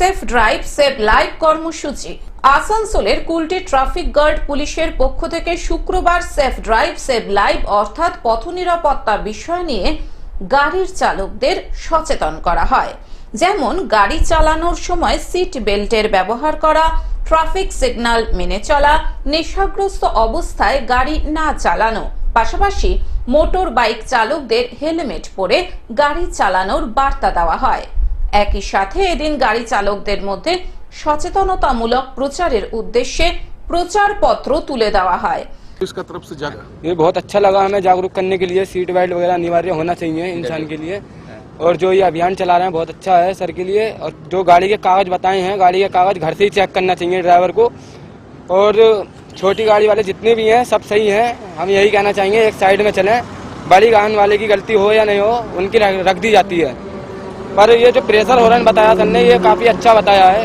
Safe drive save live কর্মসূচি। আসানসোলের Kulti traffic guard পুলিশের পক্ষ থেকে শুক্রবার সেফ ড্রাইভ সেভ লাইভ অর্থাৎ পথ নিরাপত্তা বিষয় নিয়ে গাড়ির চালকদের সচেতন করা হয়। যেমন, গাড়ি চালানোর সময় সিট বেল্টের ব্যবহার করা, ট্রাফিক সিগন্যাল মেনে চলা, নেশাগ্রস্ত অবস্থায় গাড়ি না চালানো। পাশাপাশি মোটর বাইক চালকদের হেলমেট পরে গাড়ি চালানোর বার্তা দেওয়া হয়। একই সাথে এদিন গাড়ি চালকদের মধ্যে সচেতনতামূলক প্রচারের উদ্দেশ্যে প্রচারপত্র তুলে দেওয়া হয় इसका तरफ से जाकर ये बहुत अच्छा लगा हमें जागरूक करने के लिए सीट बेल्ट वगैरह अनिवार्य होना चाहिए इंसान के लिए और जो ये अभियान चला रहे हैं बहुत अच्छा है सर के लिए और जो गाड़ी के कागज बताए हैं गाड़ी के कागज घर से ही चेक करना चाहिए ड्राइवर को और छोटी गाड़ी वाले जितने भी हैं सब सही हैं हम यही कहना चाहेंगे एक साइड में चलें बड़ी वाहन वाले की गलती हो या नहीं हो उनकी रख रख दी जाती है पर ये जो प्रेशर हॉर्न बताया सर ने ये काफ़ी अच्छा बताया है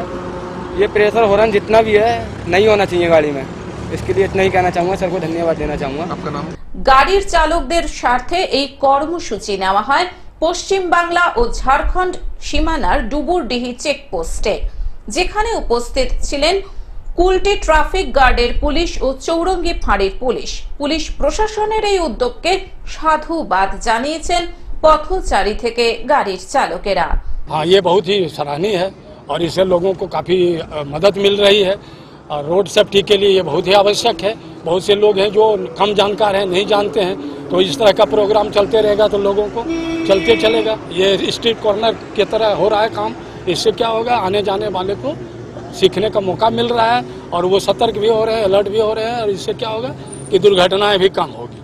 ये प्रेशर हॉर्न जितना भी है नहीं होना चाहिए गाड़ी में इसके लिए इतना ही कहना चाहूँगा सर को धन्यवाद देना चाहूँगा आपका नाम গাড়ির চালকদের স্বার্থে এই কর্মসূচি নেওয়া হয় পশ্চিম বাংলা ও ঝাড়খণ্ড সীমানার ডুবুরডিহি চেকপোস্টে যেখানে উপস্থিত ছিলেন কুলটি ট্রাফিক গার্ডের পুলিশ ও চৌরঙ্গি ফাঁড়ির পুলিশ পুলিশ প্রশাসনের এই উদ্যোগকে সাধুবাদ জানিয়েছেন পথচারী থেকে গাড়ির চালকেরা हाँ ये बहुत ही सराहनीय है और इससे लोगों को काफ़ी अ, मदद मिल रही है और रोड सेफ्टी के लिए ये बहुत ही आवश्यक है बहुत से लोग हैं जो कम जानकार हैं नहीं जानते हैं तो इस तरह का प्रोग्राम चलते रहेगा तो लोगों को चलते चलेगा ये स्ट्रीट कॉर्नर की तरह हो रहा है काम इससे क्या होगा आने जाने वाले को सीखने का मौका मिल रहा है और वो सतर्क भी हो रहे हैं अलर्ट भी हो रहे हैं और इससे क्या होगा कि दुर्घटनाएं भी कम होगी